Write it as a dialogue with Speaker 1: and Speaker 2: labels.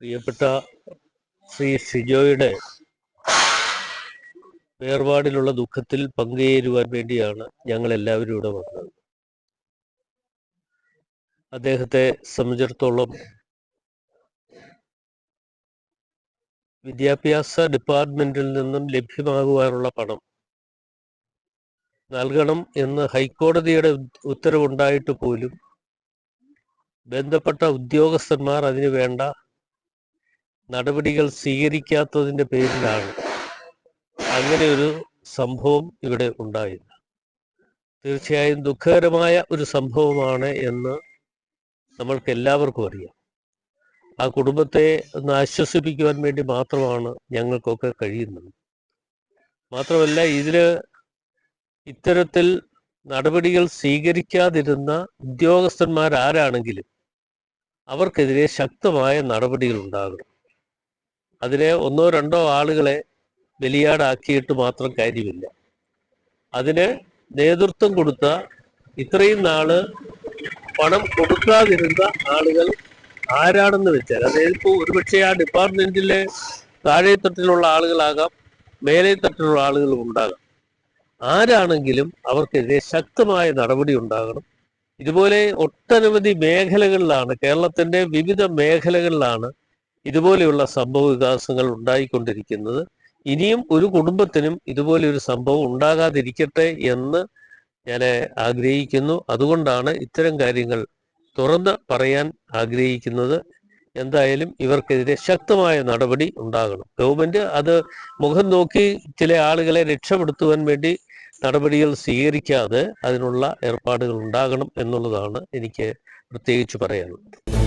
Speaker 1: പ്രിയപ്പെട്ട ശ്രീ ഷിജോയുടെ വേർപാടിലുള്ള ദുഃഖത്തിൽ പങ്കുചേരുവാൻ വേണ്ടിയാണ് ഞങ്ങൾ എല്ലാവരും ഇവിടെ വന്നത്. അദ്ദേഹത്തെ സംബന്ധിച്ചിടത്തോളം വിദ്യാഭ്യാസ ഡിപ്പാർട്ട്മെന്റിൽ നിന്നും ലഭ്യമാകുവാനുള്ള പണം നൽകണം എന്ന് ഹൈക്കോടതിയുടെ ഉത്- ഉത്തരവുണ്ടായിട്ട് പോലും ബന്ധപ്പെട്ട ഉദ്യോഗസ്ഥന്മാർ അതിനു വേണ്ട നടപടികൾ സ്വീകരിക്കാത്തതിന്റെ പേരിലാണ് അങ്ങനെ ഒരു സംഭവം ഇവിടെ ഉണ്ടായത്. തീർച്ചയായും ദുഃഖകരമായ ഒരു സംഭവമാണ് എന്ന് നമ്മൾക്ക് എല്ലാവർക്കും അറിയാം. ആ കുടുംബത്തെ ഒന്ന് ആശ്വസിപ്പിക്കുവാൻ വേണ്ടി മാത്രമാണ് ഞങ്ങൾക്കൊക്കെ കഴിയുന്നത്. മാത്രമല്ല ഇതിൽ ഇത്തരത്തിൽ നടപടികൾ സ്വീകരിക്കാതിരുന്ന ഉദ്യോഗസ്ഥന്മാരാരാണെങ്കിലും അവർക്കെതിരെ ശക്തമായ നടപടികൾ ഉണ്ടാകണം. അതിനെ ഒന്നോ രണ്ടോ ആളുകളെ ബലിയാടാക്കിയിട്ട് മാത്രം കാര്യമില്ല. അതിന് നേതൃത്വം കൊടുത്ത ഇത്രയും നാൾ പണം കൊടുക്കാതിരുന്ന ആളുകൾ ആരാണെന്ന് വെച്ചാൽ അതായത് ഇപ്പോൾ ഒരുപക്ഷെ ആ ഡിപ്പാർട്ട്മെന്റിലെ താഴെ തട്ടിലുള്ള ആളുകളാകാം മേലെ തട്ടിലുള്ള ആളുകളും ഉണ്ടാകാം. ആരാണെങ്കിലും അവർക്കെതിരെ ശക്തമായ നടപടി ഉണ്ടാകണം. ഇതുപോലെ ഒട്ടനവധി മേഖലകളിലാണ് കേരളത്തിന്റെ വിവിധ മേഖലകളിലാണ് ഇതുപോലെയുള്ള സംഭവ വികാസങ്ങൾ ഉണ്ടായിക്കൊണ്ടിരിക്കുന്നത് ഇനിയും ഒരു കുടുംബത്തിനും ഇതുപോലെ ഒരു സംഭവം ഉണ്ടാകാതിരിക്കട്ടെ എന്ന് ഞാൻ ആഗ്രഹിക്കുന്നു. അതുകൊണ്ടാണ് ഇത്തരം കാര്യങ്ങൾ തുറന്ന് പറയാൻ ആഗ്രഹിക്കുന്നത്. എന്തായാലും ഇവർക്കെതിരെ ശക്തമായ നടപടി ഉണ്ടാകണം. ഗവൺമെന്റ് അത് മുഖം നോക്കി ചില ആളുകളെ രക്ഷപ്പെടുത്തുവാൻ വേണ്ടി നടപടികൾ സ്വീകരിക്കാതെ അതിനുള്ള ഏർപ്പാടുകൾ ഉണ്ടാകണം എന്നുള്ളതാണ് എനിക്ക് പ്രത്യേകിച്ച് പറയാനുള്ളത്.